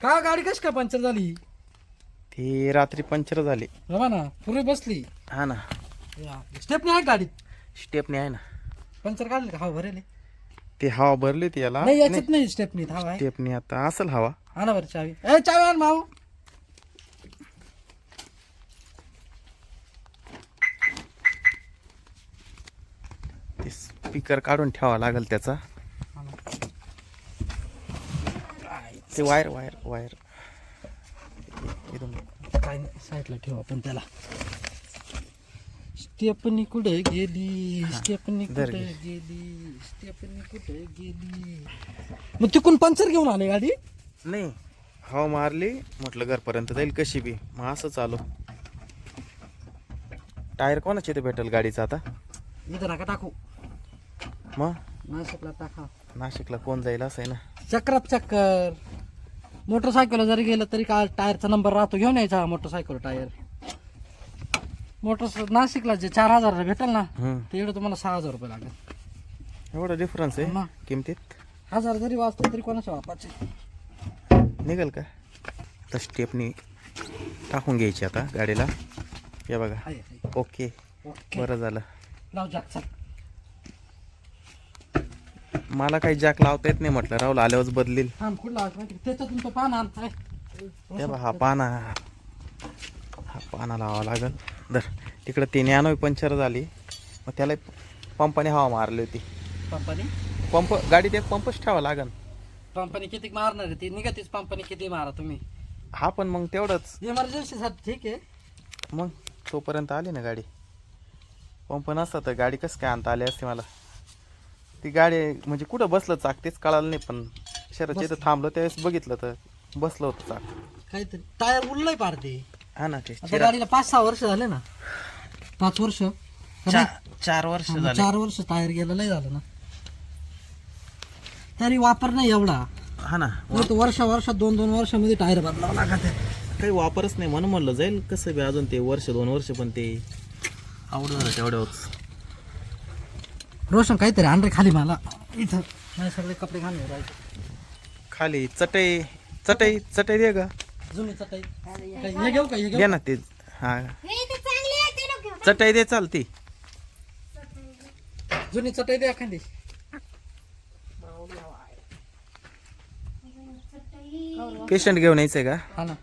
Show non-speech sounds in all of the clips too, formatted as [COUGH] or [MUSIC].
का गाडी कशी काय पंक्चर झाली? ती रात्री पंक्चर झाली. बघा ना पूर्वी बसली. हा ना. स्टेप नाही आहे गाडीत? स्टेपनी आहे ना. पंक्चर काढले का? हवा भरेल. ती हवा भरली होती याला. नाही याच्यात नाही. स्टेप नाही हवा आहे. स्टेपनी आता. असेल हवा. आणा बरं चावी. ए चावी आण माऊ. ते स्पीकर काढून ठेवावा लागेल त्याचा. ते वायर वायर वायर. इथून. काय साईडला ठेवू आपण त्याला. स्टेपनी कुठे गेली? स्टेपनी कुठे. गेली? स्टेपनी कुठे गेली? मग तिकून पंक्चर घेऊन आले गाडी? नाही हवा मारली. म्हटलं घरपर्यंत जाईल कशी बी. मग असं चालू. टायर कोणाचे ते भेटेल गाडीचा आता? इथं नका टाकू. मग? नाशिकला टाका. नाशिकला कोण जाईल असं आहे ना? चक्रात चक्कर. मोटरसायकल जरी गेलं तरी काय टायरचा नंबर राहतो घेऊन यायचा मोटरसायकल टायर. मोटर नाशिकला जे चार हजार भेटेल ना हम्म. ते एवढं तुम्हाला सहा हजार रुपये लागेल. एवढा डिफरन्स आहे मग. किमतीत? हजार जरी वाचले तरी कोणाच्या वापाचे निघेल का? तर स्टेपनी टाकून घ्यायची आता गाडीला. हे बघा. आहे, आहे. ओके ओके बरं झालं. लाव जाक चल. मला काही जॅक लावता येत नाही म्हटलं. राहुल आल्यावरच बदलील. थांब कुठं लावायचं माहिती? का? त्याच्यातून तो पान आण आहे. हे बघा हा पाना हा. पाना लावावा लागल. दर तिकडं ती नॅनो पंक्चर झाली. मग त्याला पंपाने हवा मारली होती. पंपाने? पंप गाडीत एक पंपच ठेवा लागन. पंपाने किती मारणार आहे? ती निघतीच पंपाने किती मारा तुम्ही? हा पण मग तेवढंच. इमर्जन्सी साठी ठीक आहे. मग तोपर्यंत आली ना गाडी. पंप नसता तर गाडी कसं काय आणता? आली असते मला. ती गाडी म्हणजे कुठं बसलं चाक तेच कळालं नाही पण शहराच्या इथं थांबलं त्यावेळेस बघितलं तर बसलं होतं चाक. काहीतरी टायर उरलंय पार ते. हा ना ते आता चिरा- गाडीला पाच सहा वर्ष झाले ना. पाच वर्ष. चा- चार वर्ष हा, मग झाले. चार वर्ष टायर गेलं लय झालं ना. तरी वापर नाही एवढा. हा ना. नाही तर वर्ष वर्षात दोन दोन वर्षामध्ये टायर बदलावं लागत आहे. काही वापरच नाही म्हणून म्हणलं जाईल. कसं बी अजून ते वर्ष दोन वर्ष पण ते आवड झालं तेवढ्याच रोशन काहीतरी आणरे खाली मला. इथं. नाही सगळे कपडे घालून राहायचे खाली चटई चटई चटई दे का जुनी चटाई. काय, हे घेऊ का? हे दे ना ते. हा. हे तर चांगले आहे ते नको घेऊ. चटई दे चालती जुनी चटाई द्या एखादी. पेशंट घेऊन यायचंय का? हा ना.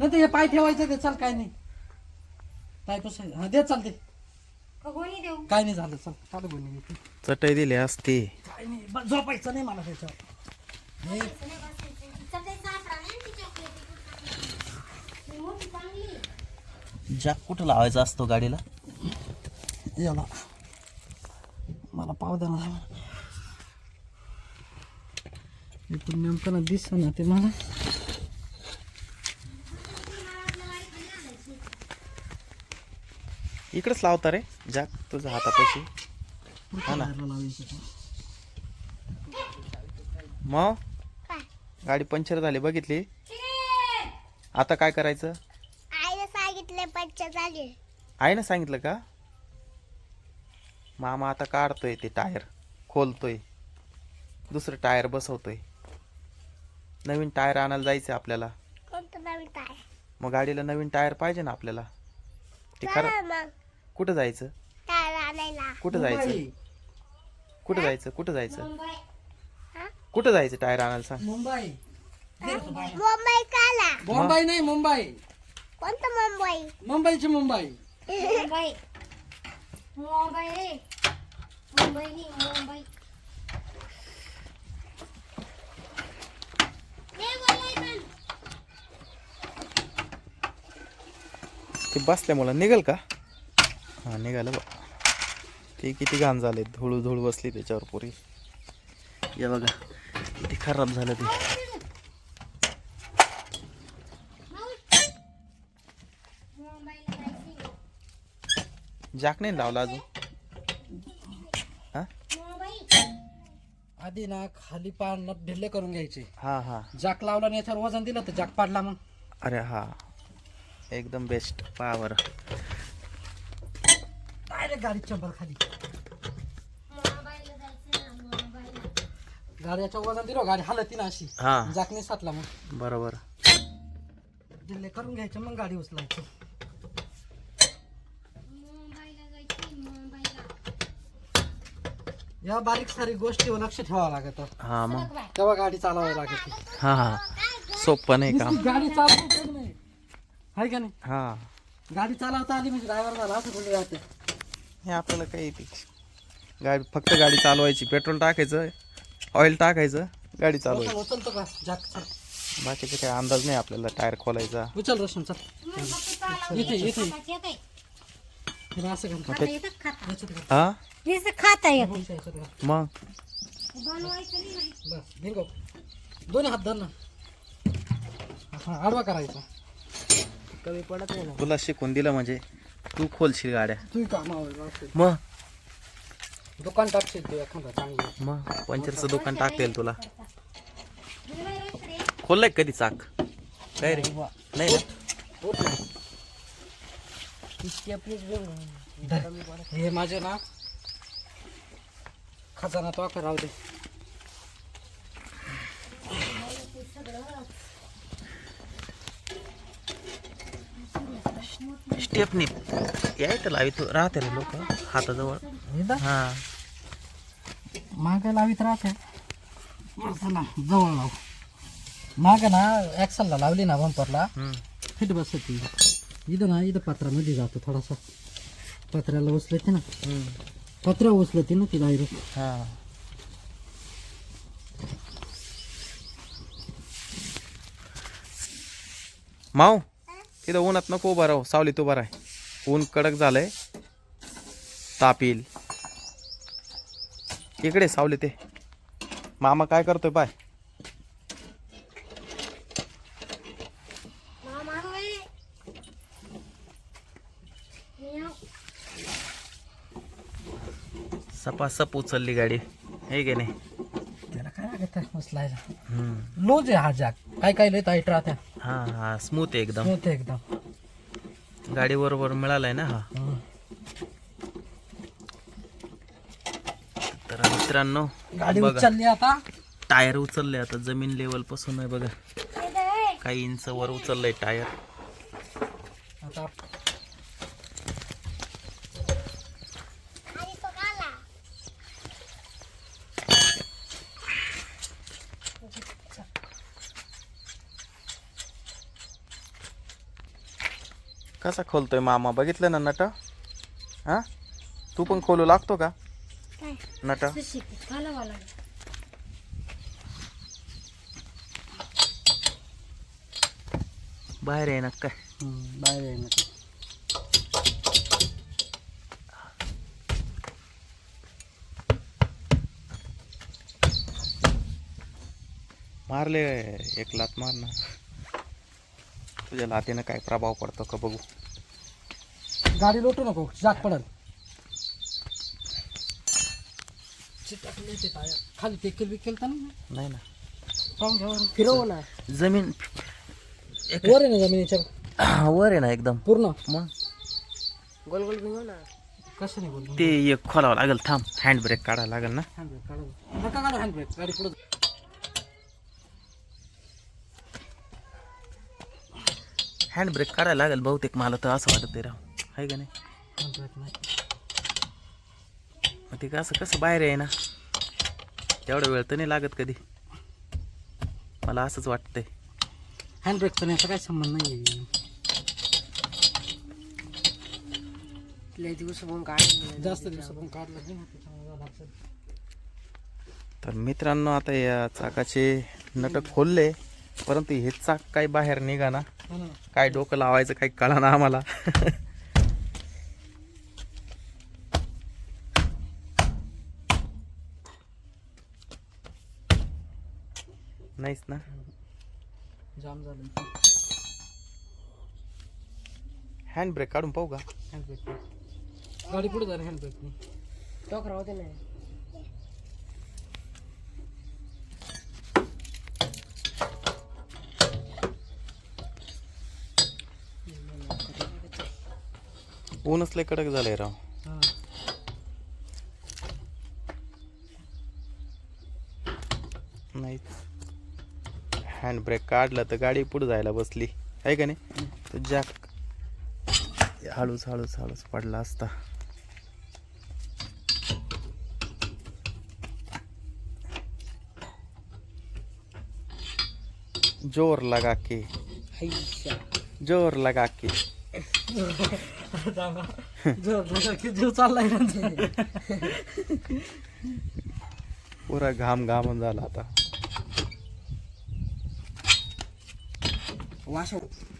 नाही ते हे पाय ठेवायचं ते चाल काय नाही. पाय कसं हा दे चालते देऊ? काय नाही झालं चल चालू बोलणी चटई दिली असती. काय नाही झोपायचं नाही मला त्याच्यावर. हे. जॅक कुठं लावायचा असतो गाडीला? याला. मला पाव द्या ना. इकडून नेमकं ना दिसत ना ते मला. इकडंच लावता रे. जॅक तुझ्या हातापाशी. हा ना. मग? गाडी पंक्चर झाली बघितली? आता काय करायचं? आईने सांगितले पंच झाले. आहे ना सांगितलं का? मामा आता काढतोय ते टायर. खोलतोय. दुसरं टायर बसवतोय. नवीन टायर आणायला जायचं आपल्याला. कोणतं नवीन काय मग गाडीला नवीन टायर पाहिजे ना आपल्याला. ते खरं मग. कुठं जायचं? आणायला कुठं जायचं? मुंबई. कुठं जायचं? कुठं जायचं? मुंबई. हा? कुठं जायचं टायर आणायला सांग. मुंबई. मुंबई काला. मुंबई नाही मुंबई. कोणतं मुंबई? मुंबईची मुंबई. मुंबई. मुंबई रे. मुंबई नाही मुंबई. बोलाय पण. ते बसल्यामुळं निघेल का? हां निघालं बा ते किती घाण झाले धूळ धूळ बसली त्याच्यावर पुरी. या बघा किती खराब झालं ते. जाक नाही लावला अजून? हा? आधी ना खाली पाड नट ढिल्ले करून घ्यायचे. हा हा. जाक लावला आणि याच्यावर वजन दिलं तर जाक पाडला मग. अरे हा. एकदम बेस्ट डायरेक्ट गाडी चंबल खाली गाड्याच्या वजन दिलो गाडी हलती ना अशी. हा. जाकणी सातला मग. बरोबर. दिले करून घ्यायचं मग गाडी उचलायची. या बारीक सारीक गोष्टीवर लक्ष ठेवावं लागत. हा मग. तेव्हा गाडी चालवावी लागते. हा हा. सोपं नाही काम. गाडी चालवतो नाही. हाय का नाही? हा. गाडी चालवता आली म्हणजे ड्रायव्हर झाला असं थोडी राहते. हे आपल्याला काही ती गाडी फक्त गाडी चालवायची. पेट्रोल टाकायचं ऑइल टाकायचं गाडी चालवायची. बाकीचे काही अंदाज नाही आपल्याला टायर खोलायचा. उचल रसून चल. इथे इथे. हे खाता? येतं येतं. मग बनवायचं नाही बस बिंगो दोन्ही हात धर ना. आडवा करायचा. कमी पडत नाही ना तुला शिकून दिलं म्हणजे. तू खोलशील गाड्या. तू कामावर मग दुकान टाकशील तू एखादा चांगलं. मग पंचरचं दुकान टाकता येईल तुला. खोललंय कधी चाक? काय रे. नाही ना. हे माझे ना खजाना तो राहू दे. स्टेपनी यायचं लावित राहते रे लोक हाताजवळ. हा. मागे लावीत राहते. जवळ लाव. माग ना ॲक्सलला लावली ना बंपरला. फिट बसते. इथं ना इथं पत्रामध्ये जातो थोडासा. पत्र्याला उचलते ना. पत्र्या उचलते ना ती डायरेक्ट हा. माऊ तिथं उन्हात नको उभा राहू सावलीत उभा राह. ऊन कडक झालंय. ताप येईल. इकडे सावली ते मामा काय करतोय पाय. मियाव. सपासप उचलली गाडी. हे गे नाही? त्याला काय लागत आहे? हम्म. लूज आहे हा जॅक काय काय लय टाईट राहत्या. हा हा स्मूथ आहे एकदम. स्मूथ आहे एकदम. गाडी बरोबर मिळालाय ना हा. तर मित्रांनो गाडी बघा. उचलली आता. टायर उचलले आता जमीन लेवलपासून आहे बघा. काही इंच वर उचललंय टायर. आता आणि तो खाला. कसा खोलतोय मामा? बघितलं ना नट? हा? तू पण खोलू लागतो का? काय? नट. बाहेर आहे ना काय? बाहेर आहे ना. मारले एक लात मार ना तुझ्या लातीनं काय प्रभाव पडतो का बघू? गाडी लोटू नको जाग पडल. खाली टेकेल बिकेल तर नाही नाही ना. पाहून घ्या बरं. फिरव ना. जमीन एक वर आहे ना जमिनीच्या. [CLEARS THROAT] वर आहे ना एकदम. पूर्ण. मग? गोल गोल घेऊ ना. कसं नाही ते एक खोलावं लागेल थांब. हँड ब्रेक काढायला लागेल ना. हँडब्रेक काढा नका काढा हँडब्रेक गाडी पुढे हँड ब्रेक काढायला लागेल बहुतेक मला तर असं वाटत राव. आहे का नाही? हँडब्रेक नाही मग. ते कसं कसं बाहेर आहे ना तेवढा वेळ तर नाही लागत कधी. मला असंच वाटतंय. हँडब्रेकचा नाही काय संबंध नाही काढलं नाही. तर मित्रांनो आता या चाकाचे नट खोलले परंतु हे चाक काही बाहेर निघा ना हा ना. काय डोकं लावायचं काही कळा ना आम्हाला. [LAUGHS] नाहीच ना. जाम झालं. हँड ब्रेक काढून पाहू का? हँडब्रेक गाडी पुढे झाली हँडब्रेकनी टॉक राहते नाही ऊनच लय कडक झालंय राव हा हँड ब्रेक काढलं तर गाडी पुढे जायला बसली. आहे का नाही? तो जॅक हळूच हळूच हळूच पडला असता. जोर लगा के. जोर लगा के. जीव जीव चाललाय पुरा घाम घाम झाला आता.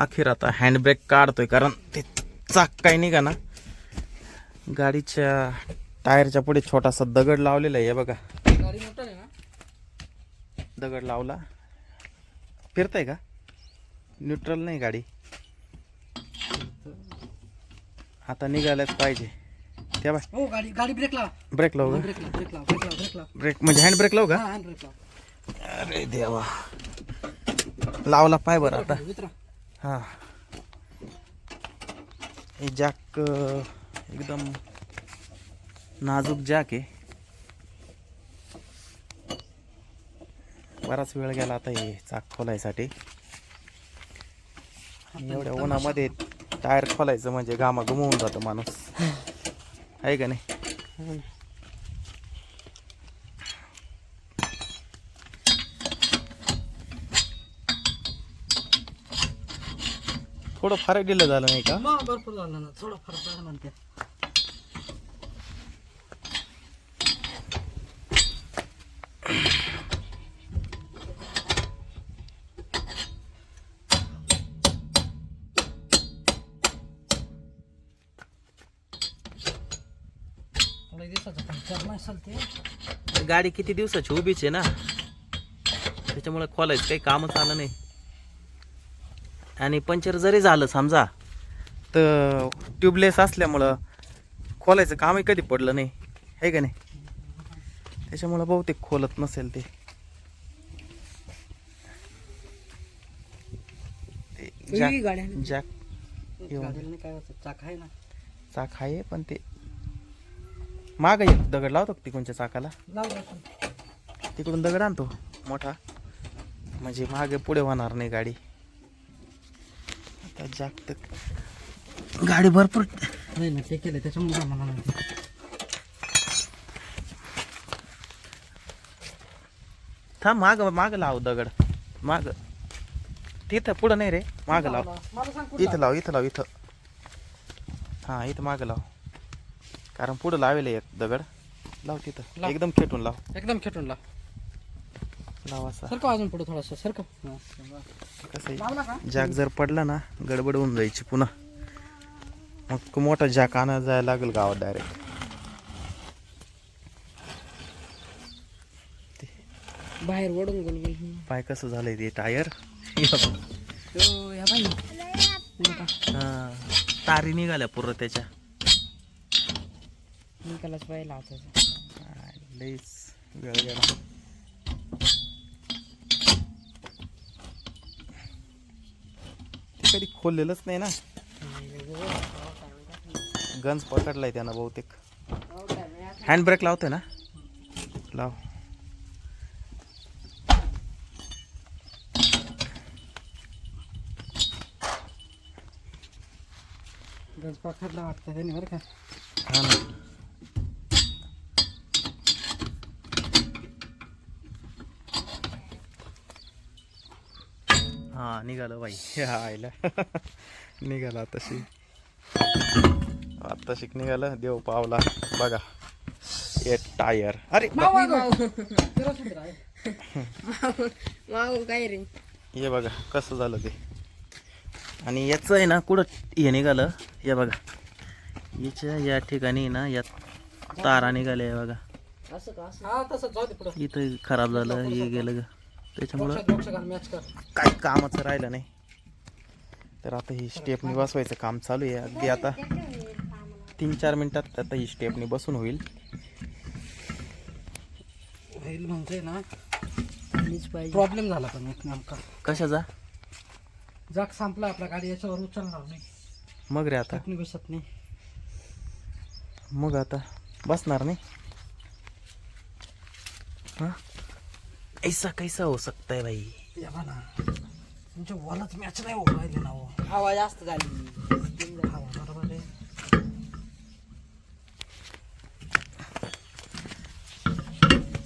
अखेर आता हँडब्रेक काढतोय कारण ते चाक काही निघा ना? गाडीच्या टायरच्या पुढे छोटासा दगड लावलेला आहे बघा. दगड लावला. फिरताय का? न्यूट्रल नाही गाडी. आता निघायलाच पाहिजे. त्या बाय. गाडी गाडी ब्रेक लावा. ब्रेक लावू का? ब्रेक लावा ब्रेक लावा ब्रेक लावा ब्रेक लावा. ब्रेक म्हणजे हँड ब्रेक लावू का? अरे देवा. लावला पाय बरं आता. हा. हे जॅक एकदम नाजूक जॅक आहे. बराच वेळ गेला आता हे चाक खोलायसाठी. एवढ्या उन्हामध्ये टायर खोलायचं म्हणजे घामा गुमवून जातो माणूस. [LAUGHS] आहे का नाही? थोडं फार दिलं झालं नाही का? मग भरपूर झालं ना थोडं फरक पडला म्हणते. थोड्या दिवसाचं पंक्चर नाही चालते गाडी किती दिवसाची? उभीच आहे ना. त्याच्यामुळे खोलायचं काही कामच आलं नाही. आणि पंक्चर जरी झालं समजा तर ट्यूबलेस असल्यामुळं खोलायचं कामही कधी पडलं नाही. आहे का नाही? त्याच्यामुळं बहुतेक खोलत नसेल ते. ते जॅक जॅक येऊन. चाक आहे पण ते माग एक दगड लावतो का तिकडच्या चाकाला. तिकडून दगड आणतो मोठा. म्हणजे मागे पुढे होणार नाही गाडी. आता जागत गाडी भरपूर नाही ना ते केलं त्याच्यामुळे मला माहिती थांब माग माग लाव दगड. माग. तिथं पुढं नाही रे. माग लाव. मला सांग कुठं इथं लाव इथं लाव इथं. हां इथं माग लाव. कारण पुढं लावेल एक दगड. लाव तिथं. एकदम खेटून लाव. एकदम खेटून लाव. सरका अजून पुढे थोडंसं सरका कसं आहे? जॅक जर पडला ना गडबड होऊन जायची पुन्हा. मग मोठा जॅक आणायला जायला लागेल गावात डायरेक्ट बाहेर ओढून गोल पाय कसं झालंय ते टायर? तारी निघाल्या पूर्ण त्याच्या. निकालाच पाहिला लईच वेळ गेला कधी खोललेलंच नाही ना. गंज पकडलाय त्यानं बहुतेक. हँड ब्रेक लावतोय ना? लाव. गज पकडला वाटतं त्याने बरं का. हा ना हा निघालं बाई. हा आईला. [LAUGHS] निघाला आताशी. आताशिक निघालं देव पावला. बघा. ए टायर. अरे [LAUGHS] काय रे? हे बघा कसं झालं ते. आणि याचं आहे ना कुठं हे निघालं? हे बघा. याच्या या ठिकाणी ना या तारा निघाल्या आहे बघा. असं का? असं. हा तसं जाऊ दे पुढं. इथं खराब झालं हे गेलं ग. त्याच्यामुळं काही कामाचं राहिलं नाही. तर आता ही स्टेपनी बसवायचं काम चालू आहे. अगदी आता तीन चार मिनिटात आता ही स्टेपनी बसून होईल. होईल म्हणजे ना. प्रॉब्लेम झाला पण एक नेमका. कशाचा? जाग संपला आपला गाडी याच्यावर उचलणार नाही. मग रे आता. चटणी बसत नाही. मग आता बसणार नाही. हाँ? ऐसा कैसा हो सकता है भाई? या बा ना तुमचे वॉलच मॅच नाही होऊ राहिले ना हो. हवा जास्त झाली. हा बरोबर आहे.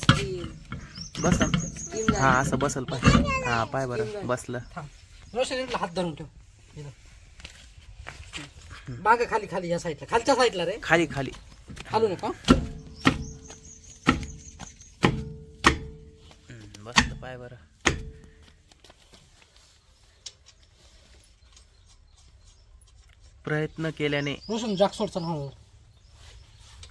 स्कीम बस ना. हा असं बसल पाय हा पाय बरं. बसलं. थांब. रोशन इकडला हात धरून ठेव. इथं. माग खाली खाली या साईडला खालच्या साईडला रे. खाली खाली. खालू नका. पाय बरं? प्रयत्न केल्याने रोशन जाग सोडचा ना हळूहळू.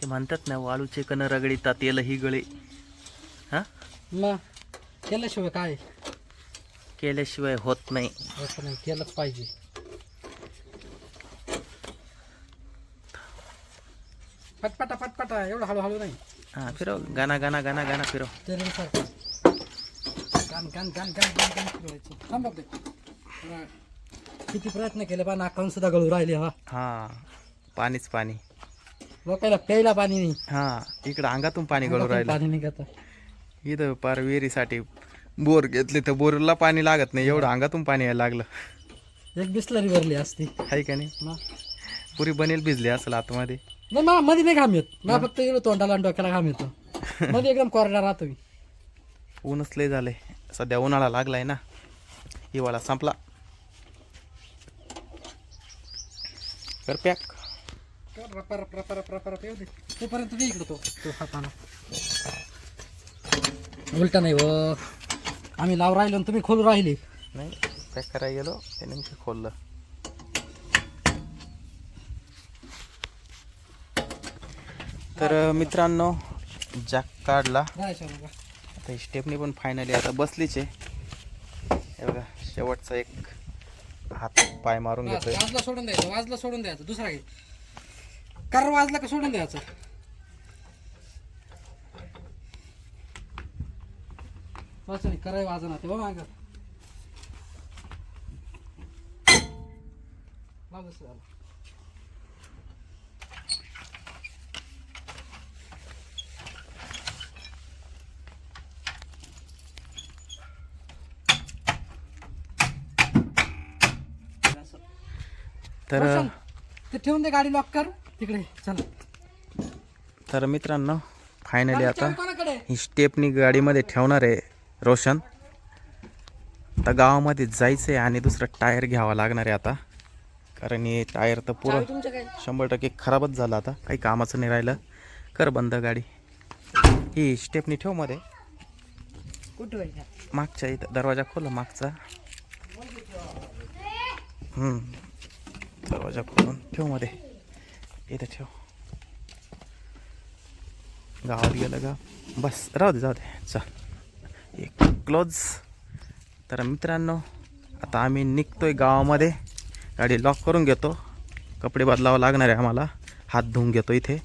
ते म्हणतात ना वाळूचे कण रगडीता तेल ही गळे. हा? मग केल्याशिवाय काय? केल्याशिवाय होत नाही. केलंच पाहिजे. पटपटा पटपटा एवढं हळूहळू नाही. हा फिरव गाना गाना गाना गाना फिरव. रे सारखं गान गान गान गान गान गान फिरवायचं थांब. हा. किती प्रयत्न केले पण नाकावून सुद्धा गळू राहिले हा. हा पाणीच पाणी. लोकायला प्यायला पाणी नाही. हा इकडं अंगातून पाणी गळू अंगातून राहिलं. पाणी निघत इथं पार विहिरीसाठी बोर घेतले तर बोरला पाणी लागत नाही एवढं अंगातून पाणी यायला लागलं. एक बिस्लरी भरली असती. आहे का नाही? मग पुरी बनेल भिजली असेल आतमध्ये. नाही मा मध्ये नाही घाम येत. मला फक्त इकडं तोंडाला आणि डोक्याला घाम येतो. [LAUGHS] मध्ये एकदम कोरडा राहतो मी. ऊनच लय झालंय. सध्या उन्हाळा लागलाय ना हिवाळा संपला कर पॅक तोपर्यंत मी इकडं तो तो हाताना उलटा नाही व आम्ही लाव राहिलो आणि तुम्ही खोलू राहिले नाही पॅक करायला गेलो ते नेमकं खोललं तर मित्रांनो जॅक काढला आता ही स्टेपनी पण फायनली आता बसलीच आहे. हे बघा शेवटचा एक हात पाय मारून बस, घेतोय. वाजला सोडून द्यायचं वाजला सोडून द्यायचं दुसरा घे. कर वाजला का सोडून द्यायचं? वाच नाही कराय वाजना ते माग. लाव तर ते ठेवून दे गाडी लॉक कर. तिकडे चल. तर मित्रांनो फायनली आता ही स्टेपनी गाडीमध्ये ठेवणार आहे रोशन. आता गावामध्ये जायचं आहे आणि दुसरं टायर घ्यावा लागणार आहे आता. कारण हे टायर तर पुरं शंभर टक्के खराबच झालं आता. काही कामाचं नाही राहिलं. कर बंद गाडी. ही स्टेपनी ठेवमध्ये. कुठं मागच्या इथं दरवाजा खोल मागचा. दरवाजा खोलून ठेवमध्ये येते ठेव गावात गेलं का बस राहू दे जाऊ दे चल एक क्लोज तर मित्रांनो आता आम्ही निघतोय गावामध्ये गाडी लॉक करून घेतो कपडे बदलावं लागणार आहे आम्हाला हात धुवून घेतो इथे